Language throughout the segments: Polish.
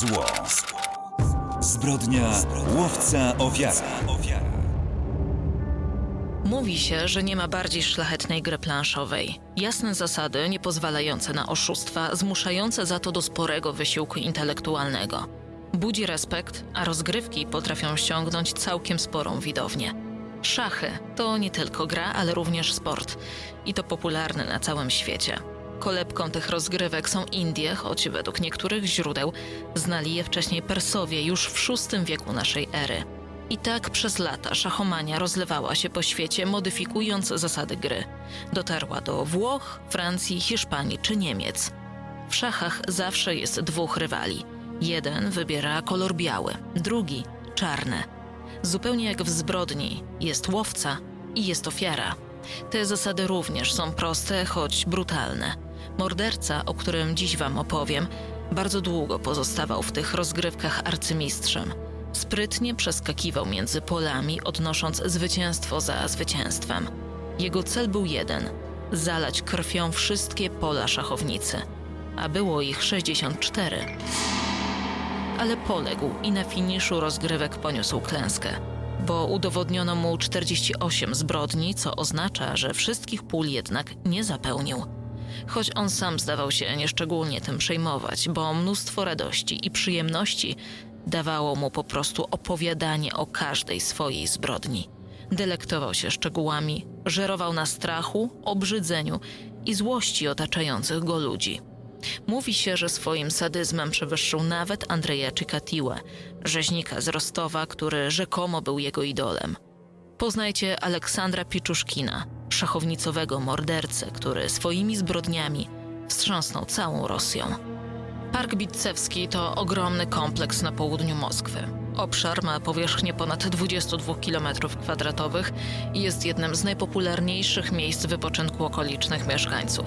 Zło. Zbrodnia łowca ofiara. Mówi się, że nie ma bardziej szlachetnej gry planszowej. Jasne zasady, nie pozwalające na oszustwa, zmuszające za to do sporego wysiłku intelektualnego. Budzi respekt, a rozgrywki potrafią ściągnąć całkiem sporą widownię. Szachy to nie tylko gra, ale również sport. I to popularny na całym świecie. Kolebką tych rozgrywek są Indie, choć według niektórych źródeł znali je wcześniej Persowie już w VI wieku naszej ery. I tak przez lata szachomania rozlewała się po świecie, modyfikując zasady gry. Dotarła do Włoch, Francji, Hiszpanii czy Niemiec. W szachach zawsze jest dwóch rywali. Jeden wybiera kolor biały, drugi czarny. Zupełnie jak w zbrodni, jest łowca i jest ofiara. Te zasady również są proste, choć brutalne. Morderca, o którym dziś Wam opowiem, bardzo długo pozostawał w tych rozgrywkach arcymistrzem. Sprytnie przeskakiwał między polami, odnosząc zwycięstwo za zwycięstwem. Jego cel był jeden zalać krwią wszystkie pola szachownicy, a było ich 64. Ale poległ i na finiszu rozgrywek poniósł klęskę, bo udowodniono mu 48 zbrodni, co oznacza, że wszystkich pól jednak nie zapełnił. Choć on sam zdawał się nieszczególnie tym przejmować, bo mnóstwo radości i przyjemności dawało mu po prostu opowiadanie o każdej swojej zbrodni. Delektował się szczegółami, żerował na strachu, obrzydzeniu i złości otaczających go ludzi. Mówi się, że swoim sadyzmem przewyższył nawet Andrzeja Czykatiłę, rzeźnika z Rostowa, który rzekomo był jego idolem. Poznajcie Aleksandra Piczuszkina, szachownicowego mordercę, który swoimi zbrodniami wstrząsnął całą Rosją. Park Bitcewski to ogromny kompleks na południu Moskwy. Obszar ma powierzchnię ponad 22 km2 i jest jednym z najpopularniejszych miejsc wypoczynku okolicznych mieszkańców.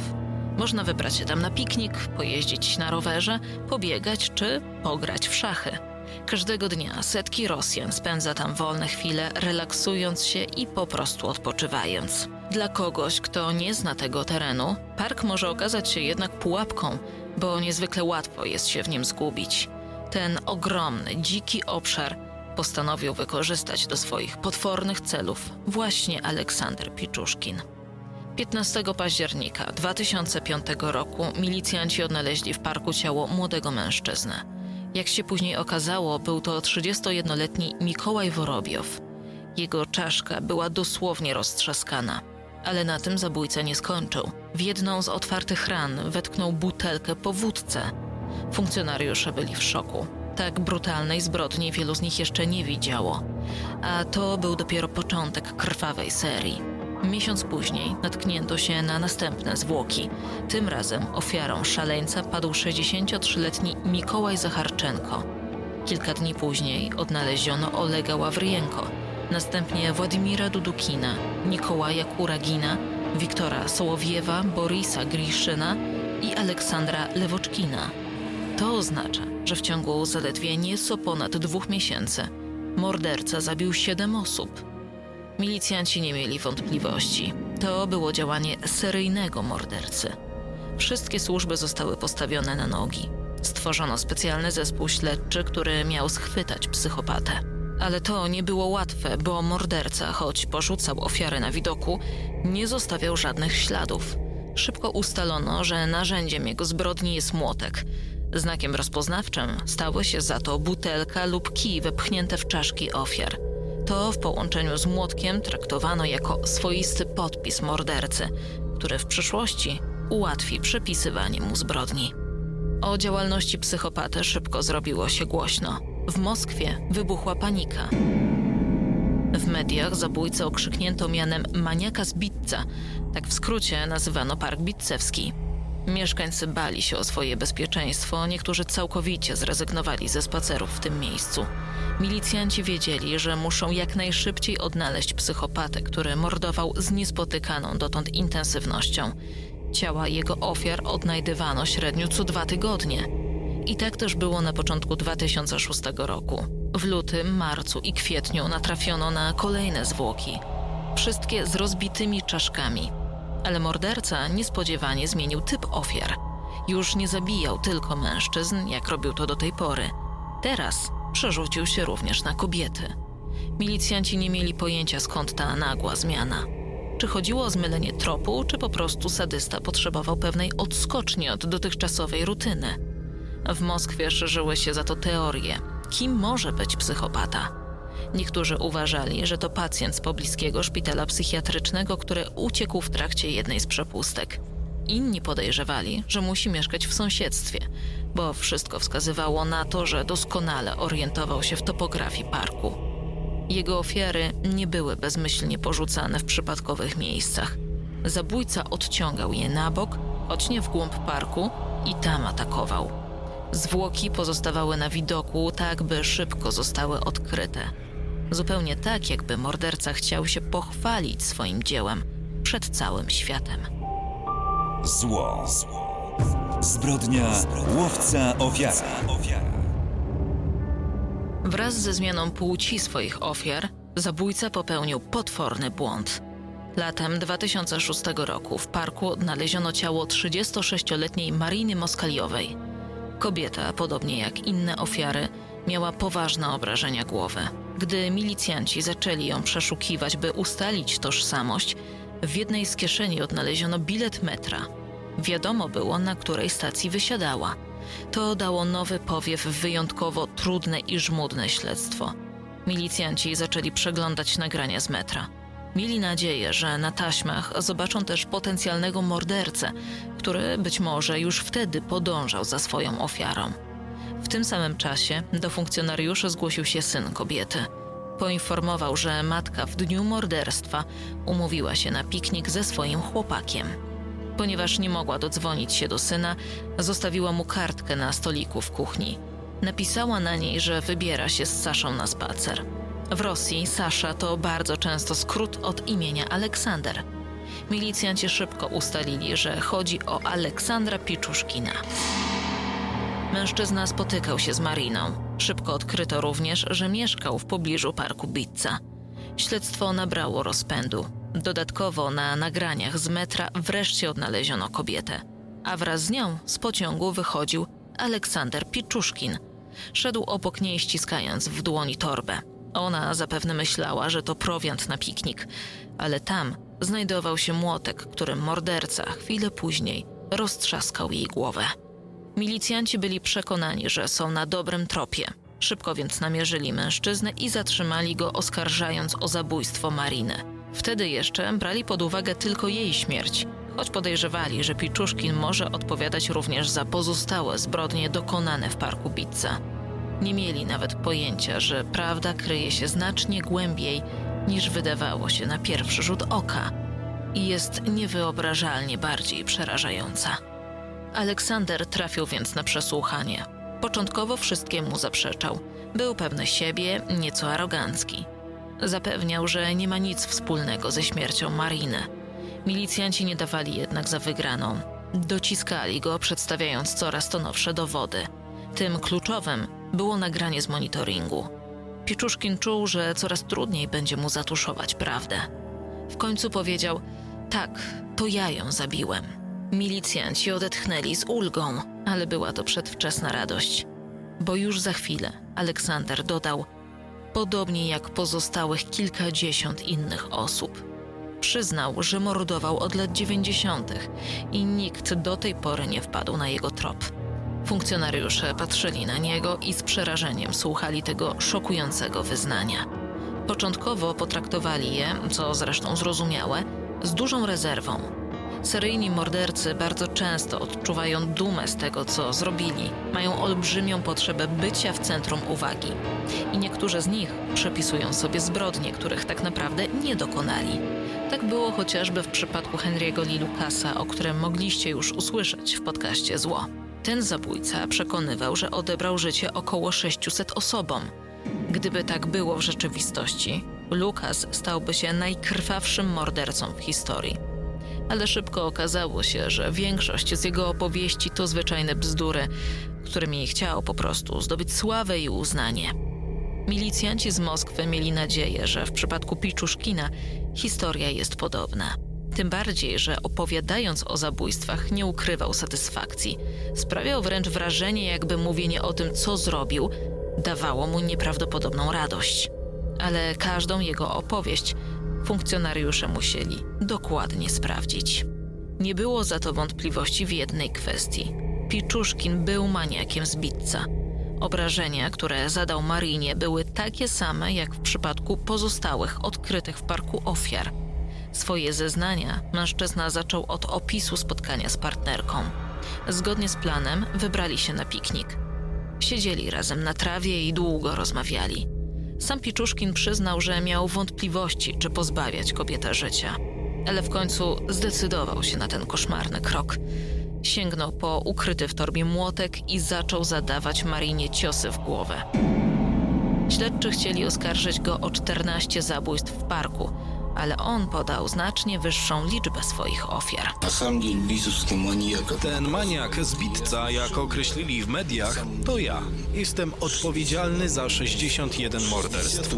Można wybrać się tam na piknik, pojeździć na rowerze, pobiegać czy pograć w szachy. Każdego dnia setki Rosjan spędza tam wolne chwile, relaksując się i po prostu odpoczywając. Dla kogoś, kto nie zna tego terenu, park może okazać się jednak pułapką, bo niezwykle łatwo jest się w nim zgubić. Ten ogromny, dziki obszar postanowił wykorzystać do swoich potwornych celów właśnie Aleksander Piczuszkin. 15 października 2005 roku milicjanci odnaleźli w parku ciało młodego mężczyzny. Jak się później okazało, był to 31-letni Mikołaj Worobiow. Jego czaszka była dosłownie roztrzaskana. Ale na tym zabójca nie skończył. W jedną z otwartych ran wetknął butelkę po wódce. Funkcjonariusze byli w szoku. Tak brutalnej zbrodni wielu z nich jeszcze nie widziało. A to był dopiero początek krwawej serii. Miesiąc później natknięto się na następne zwłoki. Tym razem ofiarą szaleńca padł 63-letni Mikołaj Zacharczenko. Kilka dni później odnaleziono Olega Ławryjenko, następnie Władimira Dudukina, Nikołaja Kuragina, Wiktora Sołowiewa, Borisa Griszyna i Aleksandra Lewoczkina. To oznacza, że w ciągu zaledwie nieco ponad dwóch miesięcy morderca zabił siedem osób. Milicjanci nie mieli wątpliwości. To było działanie seryjnego mordercy. Wszystkie służby zostały postawione na nogi. Stworzono specjalny zespół śledczy, który miał schwytać psychopatę. Ale to nie było łatwe, bo morderca, choć porzucał ofiary na widoku, nie zostawiał żadnych śladów. Szybko ustalono, że narzędziem jego zbrodni jest młotek. Znakiem rozpoznawczym stały się za to butelka lub kij wepchnięte w czaszki ofiar. To w połączeniu z młotkiem traktowano jako swoisty podpis mordercy, który w przyszłości ułatwi przepisywanie mu zbrodni. O działalności psychopaty szybko zrobiło się głośno. W Moskwie wybuchła panika. W mediach zabójcę okrzyknięto mianem maniaka z Bitca, tak w skrócie nazywano Park Bitcewski. Mieszkańcy bali się o swoje bezpieczeństwo, niektórzy całkowicie zrezygnowali ze spacerów w tym miejscu. Milicjanci wiedzieli, że muszą jak najszybciej odnaleźć psychopatę, który mordował z niespotykaną dotąd intensywnością. Ciała jego ofiar odnajdywano średnio co dwa tygodnie. I tak też było na początku 2006 roku. W lutym, marcu i kwietniu natrafiono na kolejne zwłoki. Wszystkie z rozbitymi czaszkami. Ale morderca niespodziewanie zmienił typ ofiar. Już nie zabijał tylko mężczyzn, jak robił to do tej pory. Teraz przerzucił się również na kobiety. Milicjanci nie mieli pojęcia skąd ta nagła zmiana. Czy chodziło o zmylenie tropu, czy po prostu sadysta potrzebował pewnej odskoczni od dotychczasowej rutyny. W Moskwie szerzyły się za to teorie, kim może być psychopata. Niektórzy uważali, że to pacjent z pobliskiego szpitala psychiatrycznego, który uciekł w trakcie jednej z przepustek. Inni podejrzewali, że musi mieszkać w sąsiedztwie, bo wszystko wskazywało na to, że doskonale orientował się w topografii parku. Jego ofiary nie były bezmyślnie porzucane w przypadkowych miejscach. Zabójca odciągał je na bok, choć nie w głąb parku, i tam atakował. Zwłoki pozostawały na widoku, tak by szybko zostały odkryte. Zupełnie tak, jakby morderca chciał się pochwalić swoim dziełem przed całym światem. Zło. Zbrodnia łowca ofiara. Wraz ze zmianą płci swoich ofiar, zabójca popełnił potworny błąd. Latem 2006 roku w parku odnaleziono ciało 36-letniej Mariny Moskaliowej. Kobieta, podobnie jak inne ofiary, miała poważne obrażenia głowy. Gdy milicjanci zaczęli ją przeszukiwać, by ustalić tożsamość, w jednej z kieszeni odnaleziono bilet metra. Wiadomo było, na której stacji wysiadała. To dało nowy powiew w wyjątkowo trudne i żmudne śledztwo. Milicjanci zaczęli przeglądać nagrania z metra. Mieli nadzieję, że na taśmach zobaczą też potencjalnego mordercę, który być może już wtedy podążał za swoją ofiarą. W tym samym czasie do funkcjonariuszy zgłosił się syn kobiety. Poinformował, że matka w dniu morderstwa umówiła się na piknik ze swoim chłopakiem. Ponieważ nie mogła dodzwonić się do syna, zostawiła mu kartkę na stoliku w kuchni. Napisała na niej, że wybiera się z Saszą na spacer. W Rosji Sasza to bardzo często skrót od imienia Aleksander. Milicjanci szybko ustalili, że chodzi o Aleksandra Piczuszkina. Mężczyzna spotykał się z Mariną. Szybko odkryto również, że mieszkał w pobliżu parku Bitca. Śledztwo nabrało rozpędu. Dodatkowo na nagraniach z metra wreszcie odnaleziono kobietę, a wraz z nią z pociągu wychodził Aleksander Piczuszkin. Szedł obok niej ściskając w dłoni torbę. Ona zapewne myślała, że to prowiant na piknik, ale tam znajdował się młotek, którym morderca chwilę później roztrzaskał jej głowę. Milicjanci byli przekonani, że są na dobrym tropie. Szybko więc namierzyli mężczyznę i zatrzymali go, oskarżając o zabójstwo Mariny. Wtedy jeszcze brali pod uwagę tylko jej śmierć, choć podejrzewali, że Piczuszkin może odpowiadać również za pozostałe zbrodnie dokonane w parku Bitca. Nie mieli nawet pojęcia, że prawda kryje się znacznie głębiej niż wydawało się na pierwszy rzut oka i jest niewyobrażalnie bardziej przerażająca. Aleksander trafił więc na przesłuchanie. Początkowo wszystkiemu zaprzeczał. Był pewny siebie, nieco arogancki. Zapewniał, że nie ma nic wspólnego ze śmiercią Mariny. Milicjanci nie dawali jednak za wygraną. Dociskali go, przedstawiając coraz to nowsze dowody. Tym kluczowym było nagranie z monitoringu. Piczuszkin czuł, że coraz trudniej będzie mu zatuszować prawdę. W końcu powiedział: Tak, to ja ją zabiłem. Milicjanci odetchnęli z ulgą, ale była to przedwczesna radość, bo już za chwilę Aleksander dodał: Podobnie jak pozostałych kilkadziesiąt innych osób. Przyznał, że mordował od lat dziewięćdziesiątych i nikt do tej pory nie wpadł na jego trop. Funkcjonariusze patrzyli na niego i z przerażeniem słuchali tego szokującego wyznania. Początkowo potraktowali je, co zresztą zrozumiałe, z dużą rezerwą. Seryjni mordercy bardzo często odczuwają dumę z tego, co zrobili, mają olbrzymią potrzebę bycia w centrum uwagi. I niektórzy z nich przepisują sobie zbrodnie, których tak naprawdę nie dokonali. Tak było chociażby w przypadku Henry'ego Lee Lucasa, o którym mogliście już usłyszeć w podcaście Zło. Ten zabójca przekonywał, że odebrał życie około 600 osobom. Gdyby tak było w rzeczywistości, Lucas stałby się najkrwawszym mordercą w historii. Ale szybko okazało się, że większość z jego opowieści to zwyczajne bzdury, którymi chciał po prostu zdobyć sławę i uznanie. Milicjanci z Moskwy mieli nadzieję, że w przypadku Piczuszkina historia jest podobna. Tym bardziej, że opowiadając o zabójstwach nie ukrywał satysfakcji. Sprawiał wręcz wrażenie, jakby mówienie o tym, co zrobił, dawało mu nieprawdopodobną radość. Ale każdą jego opowieść funkcjonariusze musieli dokładnie sprawdzić. Nie było za to wątpliwości w jednej kwestii. Piczuszkin był maniakiem z Bitca. Obrażenia, które zadał Marinie, były takie same jak w przypadku pozostałych odkrytych w parku ofiar. Swoje zeznania mężczyzna zaczął od opisu spotkania z partnerką. Zgodnie z planem wybrali się na piknik. Siedzieli razem na trawie i długo rozmawiali. Sam Piczuszkin przyznał, że miał wątpliwości, czy pozbawiać kobietę życia. Ale w końcu zdecydował się na ten koszmarny krok. Sięgnął po ukryty w torbie młotek i zaczął zadawać Marinie ciosy w głowę. Śledczy chcieli oskarżyć go o 14 zabójstw w parku, ale on podał znacznie wyższą liczbę swoich ofiar. Ten maniak, zbitca, jak określili w mediach, to ja. Jestem odpowiedzialny za 61 morderstw.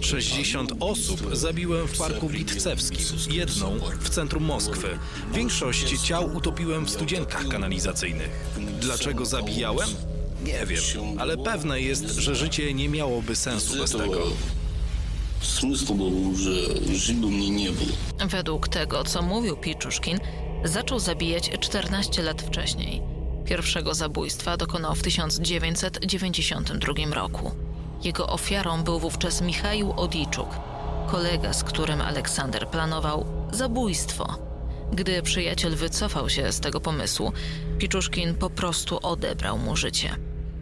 60 osób zabiłem w parku Bitcewskim, jedną w centrum Moskwy. Większość ciał utopiłem w studzienkach kanalizacyjnych. Dlaczego zabijałem? Nie wiem, ale pewne jest, że życie nie miałoby sensu bez tego. Смысла было уже, жить бы мне не было. Według tego, co mówił Piczuszkin, zaczął zabijać 14 lat wcześniej. Pierwszego zabójstwa dokonał w 1992 roku. Jego ofiarą był wówczas Michał Odiczuk, kolega, z którym Aleksander planował zabójstwo. Gdy przyjaciel wycofał się z tego pomysłu, Piczuszkin po prostu odebrał mu życie.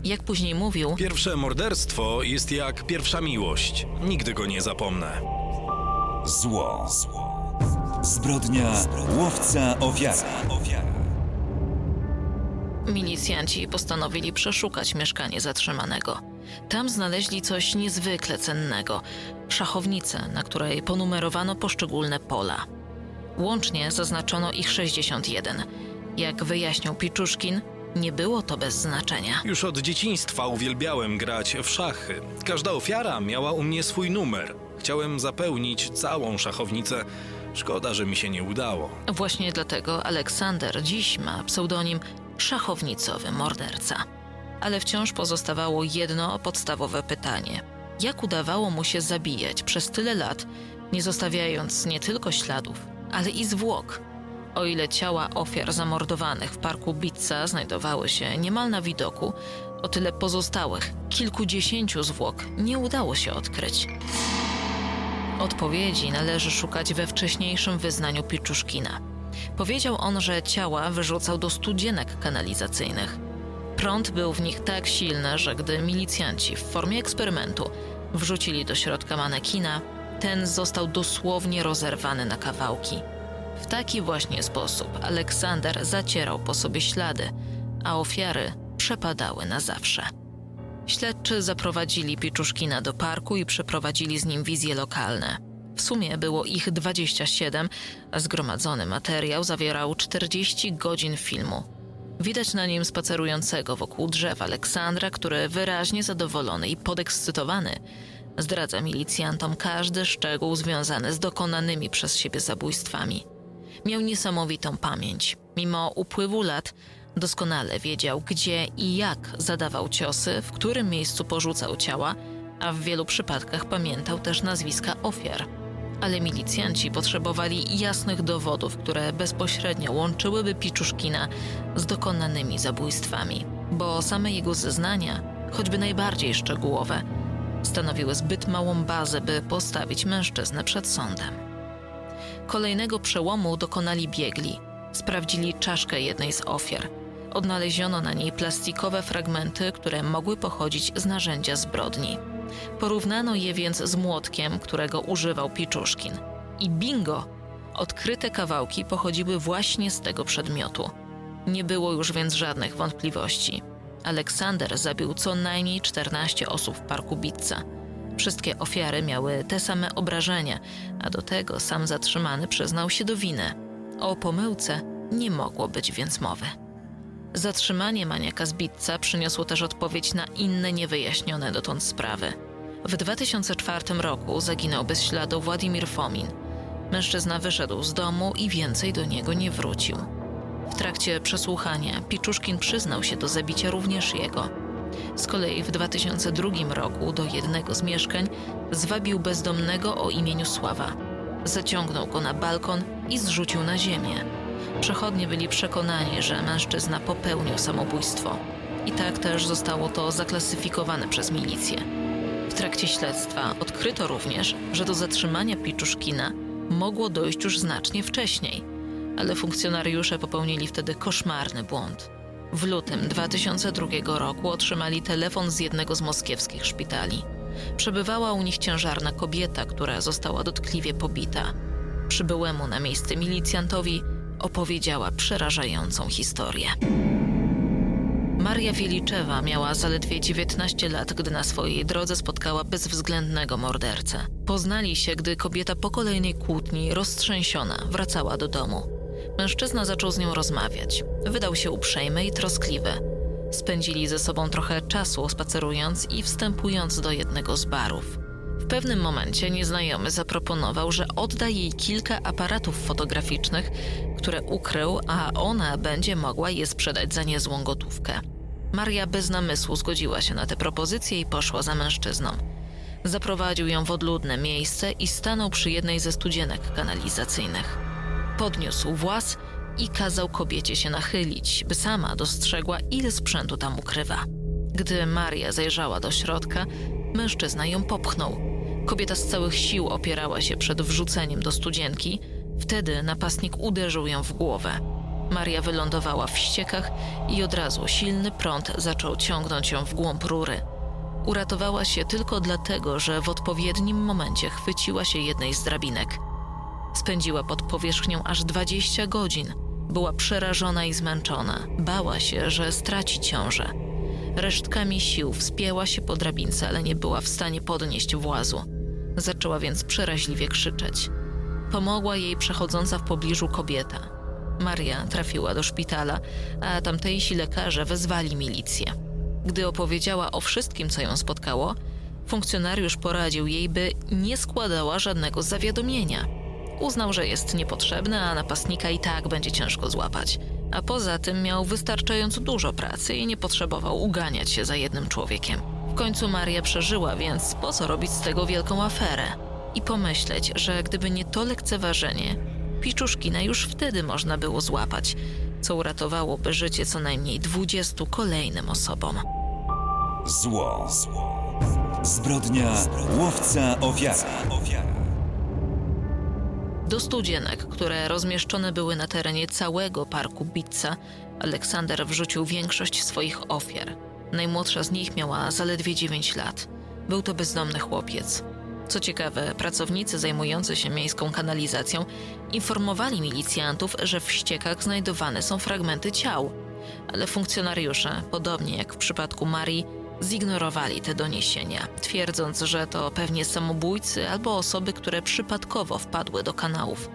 Jak później mówił, Pierwsze morderstwo jest jak pierwsza miłość. Nigdy go nie zapomnę. Zło. Zbrodnia łowca ofiara. Milicjanci postanowili przeszukać mieszkanie zatrzymanego. Tam znaleźli coś niezwykle cennego szachownicę, na której ponumerowano poszczególne pola. Łącznie zaznaczono ich 61. Jak wyjaśnił Piczuszkin, nie było to bez znaczenia. Już od dzieciństwa uwielbiałem grać w szachy. Każda ofiara miała u mnie swój numer. Chciałem zapełnić całą szachownicę. Szkoda, że mi się nie udało. Właśnie dlatego Aleksander dziś ma pseudonim szachownicowy morderca. Ale wciąż pozostawało jedno podstawowe pytanie: jak udawało mu się zabijać przez tyle lat, nie zostawiając nie tylko śladów, ale i zwłok? O ile ciała ofiar zamordowanych w parku Bitca znajdowały się niemal na widoku, o tyle pozostałych kilkudziesięciu zwłok nie udało się odkryć. Odpowiedzi należy szukać we wcześniejszym wyznaniu Piczuszkina. Powiedział on, że ciała wyrzucał do studzienek kanalizacyjnych. Prąd był w nich tak silny, że gdy milicjanci w formie eksperymentu wrzucili do środka manekina, ten został dosłownie rozerwany na kawałki. W taki właśnie sposób Aleksander zacierał po sobie ślady, a ofiary przepadały na zawsze. Śledczy zaprowadzili Piczuszkina do parku i przeprowadzili z nim wizje lokalne. W sumie było ich 27, a zgromadzony materiał zawierał 40 godzin filmu. Widać na nim spacerującego wokół drzew Aleksandra, który wyraźnie zadowolony i podekscytowany zdradza milicjantom każdy szczegół związany z dokonanymi przez siebie zabójstwami. Miał niesamowitą pamięć. Mimo upływu lat doskonale wiedział, gdzie i jak zadawał ciosy, w którym miejscu porzucał ciała, a w wielu przypadkach pamiętał też nazwiska ofiar. Ale milicjanci potrzebowali jasnych dowodów, które bezpośrednio łączyłyby Piczuszkina z dokonanymi zabójstwami, bo same jego zeznania, choćby najbardziej szczegółowe, stanowiły zbyt małą bazę, by postawić mężczyznę przed sądem. Kolejnego przełomu dokonali biegli. Sprawdzili czaszkę jednej z ofiar. Odnaleziono na niej plastikowe fragmenty, które mogły pochodzić z narzędzia zbrodni. Porównano je więc z młotkiem, którego używał Piczuszkin. I bingo! Odkryte kawałki pochodziły właśnie z tego przedmiotu. Nie było już więc żadnych wątpliwości. Aleksander zabił co najmniej 14 osób w parku Bitca. Wszystkie ofiary miały te same obrażenia, a do tego sam zatrzymany przyznał się do winy. O pomyłce nie mogło być więc mowy. Zatrzymanie maniaka z Bitca przyniosło też odpowiedź na inne niewyjaśnione dotąd sprawy. W 2004 roku zaginął bez śladu Władimir Fomin. Mężczyzna wyszedł z domu i więcej do niego nie wrócił. W trakcie przesłuchania Piczuszkin przyznał się do zabicia również jego. Z kolei w 2002 roku do jednego z mieszkań zwabił bezdomnego o imieniu Sława. Zaciągnął go na balkon i zrzucił na ziemię. Przechodnie byli przekonani, że mężczyzna popełnił samobójstwo. I tak też zostało to zaklasyfikowane przez milicję. W trakcie śledztwa odkryto również, że do zatrzymania Piczuszkina mogło dojść już znacznie wcześniej, ale funkcjonariusze popełnili wtedy koszmarny błąd. W lutym 2002 roku otrzymali telefon z jednego z moskiewskich szpitali. Przebywała u nich ciężarna kobieta, która została dotkliwie pobita. Przybyłemu na miejsce milicjantowi opowiedziała przerażającą historię. Maria Wieliczewa miała zaledwie 19 lat, gdy na swojej drodze spotkała bezwzględnego mordercę. Poznali się, gdy kobieta po kolejnej kłótni, roztrzęsiona, wracała do domu. Mężczyzna zaczął z nią rozmawiać. Wydał się uprzejmy i troskliwy. Spędzili ze sobą trochę czasu spacerując i wstępując do jednego z barów. W pewnym momencie nieznajomy zaproponował, że odda jej kilka aparatów fotograficznych, które ukrył, a ona będzie mogła je sprzedać za niezłą gotówkę. Maria bez namysłu zgodziła się na tę propozycję i poszła za mężczyzną. Zaprowadził ją w odludne miejsce i stanął przy jednej ze studzienek kanalizacyjnych. Podniósł włas i kazał kobiecie się nachylić, by sama dostrzegła, ile sprzętu tam ukrywa. Gdy Maria zajrzała do środka, mężczyzna ją popchnął. Kobieta z całych sił opierała się przed wrzuceniem do studzienki, wtedy napastnik uderzył ją w głowę. Maria wylądowała w ściekach i od razu silny prąd zaczął ciągnąć ją w głąb rury. Uratowała się tylko dlatego, że w odpowiednim momencie chwyciła się jednej z drabinek. Spędziła pod powierzchnią aż 20 godzin. Była przerażona i zmęczona. Bała się, że straci ciążę. Resztkami sił wspięła się po drabince, ale nie była w stanie podnieść włazu. Zaczęła więc przeraźliwie krzyczeć. Pomogła jej przechodząca w pobliżu kobieta. Maria trafiła do szpitala, a tamtejsi lekarze wezwali milicję. Gdy opowiedziała o wszystkim, co ją spotkało, funkcjonariusz poradził jej, by nie składała żadnego zawiadomienia. Uznał, że jest niepotrzebna, a napastnika i tak będzie ciężko złapać. A poza tym miał wystarczająco dużo pracy i nie potrzebował uganiać się za jednym człowiekiem. W końcu Maria przeżyła, więc po co robić z tego wielką aferę? I pomyśleć, że gdyby nie to lekceważenie, Piczuszkina już wtedy można było złapać, co uratowałoby życie co najmniej 20 kolejnym osobom. Zło. Zbrodnia łowca ofiara. Do studzienek, które rozmieszczone były na terenie całego parku Bitca, Aleksander wrzucił większość swoich ofiar. Najmłodsza z nich miała zaledwie 9 lat. Był to bezdomny chłopiec. Co ciekawe, pracownicy zajmujący się miejską kanalizacją informowali milicjantów, że w ściekach znajdowane są fragmenty ciał, ale funkcjonariusze, podobnie jak w przypadku Marii, zignorowali te doniesienia, twierdząc, że to pewnie samobójcy albo osoby, które przypadkowo wpadły do kanałów.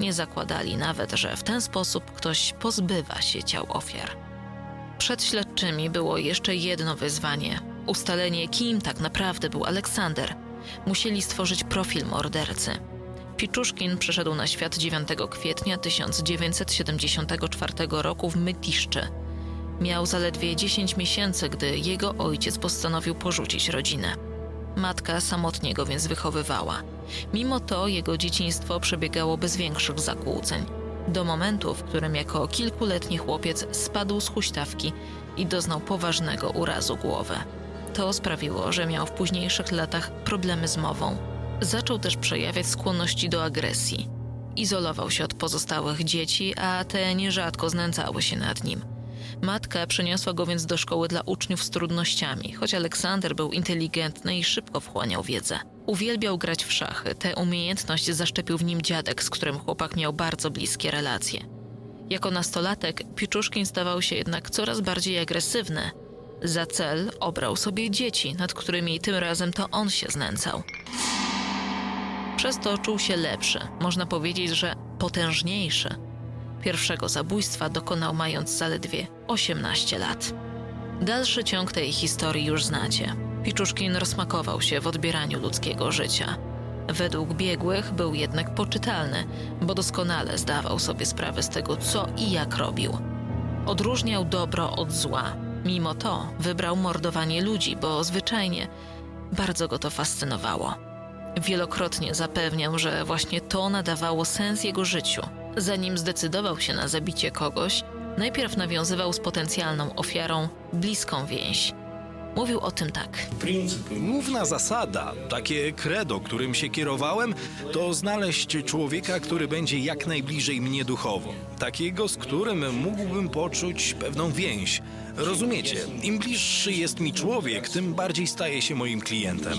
Nie zakładali nawet, że w ten sposób ktoś pozbywa się ciał ofiar. Przed śledczymi było jeszcze jedno wyzwanie ustalenie, kim tak naprawdę był Aleksander. Musieli stworzyć profil mordercy. Piczuszkin przyszedł na świat 9 kwietnia 1974 roku w Mytiszczy. Miał zaledwie 10 miesięcy, gdy jego ojciec postanowił porzucić rodzinę. Matka samotnie go więc wychowywała. Mimo to jego dzieciństwo przebiegało bez większych zakłóceń. Do momentu, w którym jako kilkuletni chłopiec spadł z huśtawki i doznał poważnego urazu głowy. To sprawiło, że miał w późniejszych latach problemy z mową. Zaczął też przejawiać skłonności do agresji. Izolował się od pozostałych dzieci, a te nierzadko znęcały się nad nim. Matka przeniosła go więc do szkoły dla uczniów z trudnościami, choć Aleksander był inteligentny i szybko wchłaniał wiedzę. Uwielbiał grać w szachy. Tę umiejętność zaszczepił w nim dziadek, z którym chłopak miał bardzo bliskie relacje. Jako nastolatek Piczuszkin stawał się jednak coraz bardziej agresywny. Za cel obrał sobie dzieci, nad którymi tym razem to on się znęcał. Przez to czuł się lepszy, można powiedzieć, że potężniejszy. Pierwszego zabójstwa dokonał mając zaledwie 18 lat. Dalszy ciąg tej historii już znacie. Piczuszkin rozmakował się w odbieraniu ludzkiego życia. Według biegłych był jednak poczytalny, bo doskonale zdawał sobie sprawę z tego, co i jak robił. Odróżniał dobro od zła. Mimo to wybrał mordowanie ludzi, bo zwyczajnie bardzo go to fascynowało. Wielokrotnie zapewniał, że właśnie to nadawało sens jego życiu. Zanim zdecydował się na zabicie kogoś, najpierw nawiązywał z potencjalną ofiarą bliską więź. Mówił o tym tak. Główna zasada, takie credo, którym się kierowałem, to znaleźć człowieka, który będzie jak najbliżej mnie duchowo. Takiego, z którym mógłbym poczuć pewną więź. Rozumiecie, im bliższy jest mi człowiek, tym bardziej staje się moim klientem.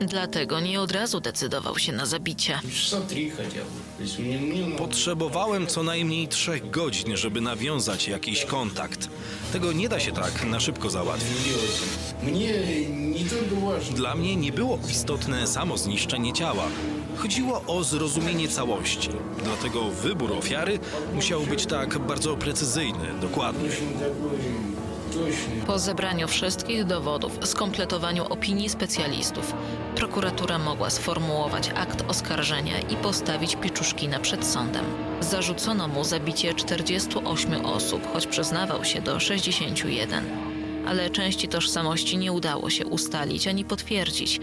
Dlatego nie od razu decydował się na zabicie. Potrzebowałem co najmniej trzech godzin, żeby nawiązać jakiś kontakt. Tego nie da się tak na szybko załatwić. Dla mnie nie było istotne samo zniszczenie ciała. Chodziło o zrozumienie całości. Dlatego wybór ofiary musiał być tak bardzo precyzyjny, dokładny. Po zebraniu wszystkich dowodów, skompletowaniu opinii specjalistów, prokuratura mogła sformułować akt oskarżenia i postawić Piczuszkina przed sądem. Zarzucono mu zabicie 48 osób, choć przyznawał się do 61. Ale części tożsamości nie udało się ustalić ani potwierdzić,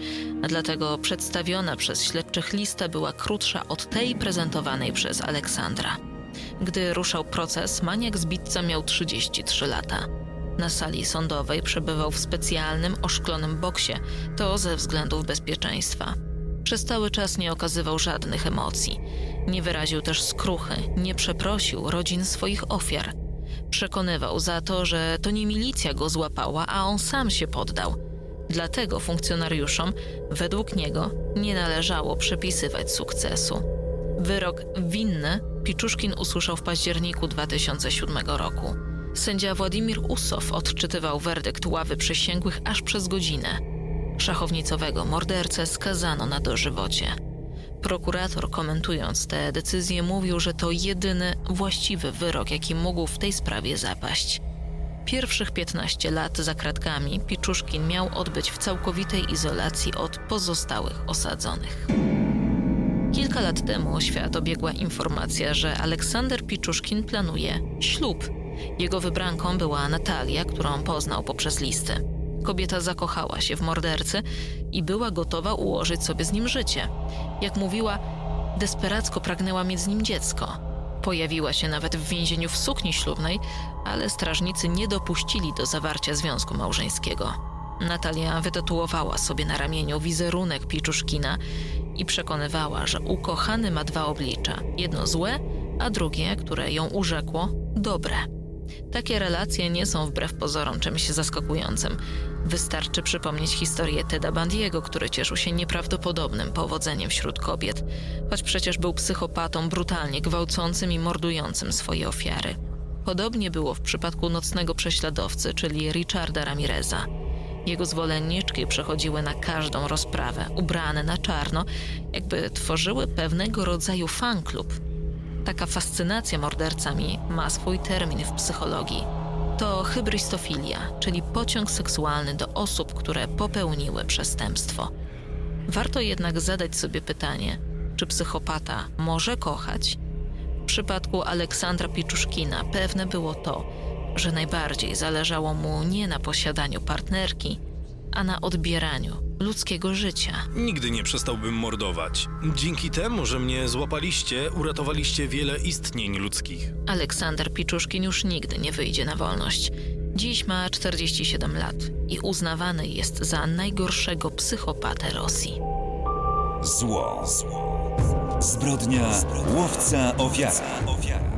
dlatego przedstawiona przez śledczych lista była krótsza od tej prezentowanej przez Aleksandra. Gdy ruszał proces, maniak zbitca miał 33 lata. Na sali sądowej przebywał w specjalnym, oszklonym boksie, to ze względów bezpieczeństwa. Przez cały czas nie okazywał żadnych emocji. Nie wyraził też skruchy, nie przeprosił rodzin swoich ofiar. Przekonywał za to, że to nie milicja go złapała, a on sam się poddał. Dlatego funkcjonariuszom, według niego, nie należało przepisywać sukcesu. Wyrok winny Piczuszkin usłyszał w październiku 2007 roku. Sędzia Władimir Usow odczytywał werdykt ławy przysięgłych aż przez godzinę. Szachownicowego mordercę skazano na dożywocie. Prokurator komentując tę decyzję mówił, że to jedyny właściwy wyrok, jaki mógł w tej sprawie zapaść. Pierwszych 15 lat za kratkami Piczuszkin miał odbyć w całkowitej izolacji od pozostałych osadzonych. Kilka lat temu świat obiegła informacja, że Aleksander Piczuszkin planuje ślub. Jego wybranką była Natalia, którą poznał poprzez listy. Kobieta zakochała się w mordercy i była gotowa ułożyć sobie z nim życie. Jak mówiła, desperacko pragnęła mieć z nim dziecko. Pojawiła się nawet w więzieniu w sukni ślubnej, ale strażnicy nie dopuścili do zawarcia związku małżeńskiego. Natalia wytatuowała sobie na ramieniu wizerunek Piczuszkina i przekonywała, że ukochany ma dwa oblicza: jedno złe, a drugie, które ją urzekło, dobre. Takie relacje nie są wbrew pozorom czymś zaskakującym. Wystarczy przypomnieć historię Teda Bandiego, który cieszył się nieprawdopodobnym powodzeniem wśród kobiet, choć przecież był psychopatą brutalnie gwałcącym i mordującym swoje ofiary. Podobnie było w przypadku nocnego prześladowcy, czyli Richarda Ramireza. Jego zwolenniczki przechodziły na każdą rozprawę, ubrane na czarno, jakby tworzyły pewnego rodzaju fanklub. Taka fascynacja mordercami ma swój termin w psychologii. To hybrystofilia, czyli pociąg seksualny do osób, które popełniły przestępstwo. Warto jednak zadać sobie pytanie, czy psychopata może kochać? W przypadku Aleksandra Piczuszkina pewne było to, że najbardziej zależało mu nie na posiadaniu partnerki, a na odbieraniu ludzkiego życia. Nigdy nie przestałbym mordować. Dzięki temu, że mnie złapaliście, uratowaliście wiele istnień ludzkich. Aleksander Piczuszkin już nigdy nie wyjdzie na wolność. Dziś ma 47 lat i uznawany jest za najgorszego psychopatę Rosji. Zło. Zbrodnia. Łowca ofiara.